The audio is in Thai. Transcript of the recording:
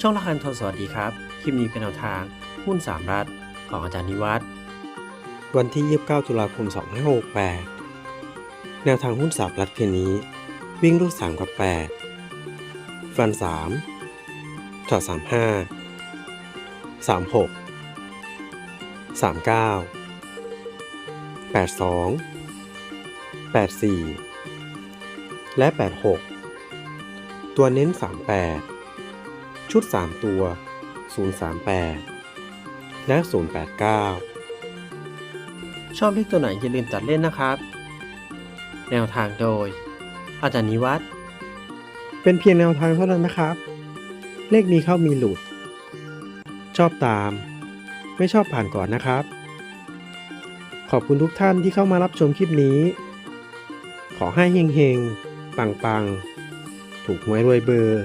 ช่องละคันทรสวัสดีครับ คลิปนี้เป็นแนวทางหุ้น 3 รัฐของอาจารย์นิวัฒน์วันที่ 29 ตุลาคม 2568 แนวทางหุ้น3รัฐคืนนี้ วิ่งรูด3กับ 8 ฟัน 3 ถอด 35 36 39 82 84 และ 86 ตัวเน้น 38 ชุด 3 ตัว 038 และ 089 ชอบเลขตัวไหนอย่าลืมตัดเล่นนะครับ แนวทางโดย อาจารย์นิวัฒน์เป็นเพียงแนวทางเท่านั้นนะครับ เลขมีเข้ามีหลุด ชอบตาม ไม่ชอบผ่านก่อนนะครับ ขอบคุณทุกท่านที่เข้ามารับชมคลิปนี้ ขอให้เฮงๆ ปังๆ ถูกหวยรวยเบอร์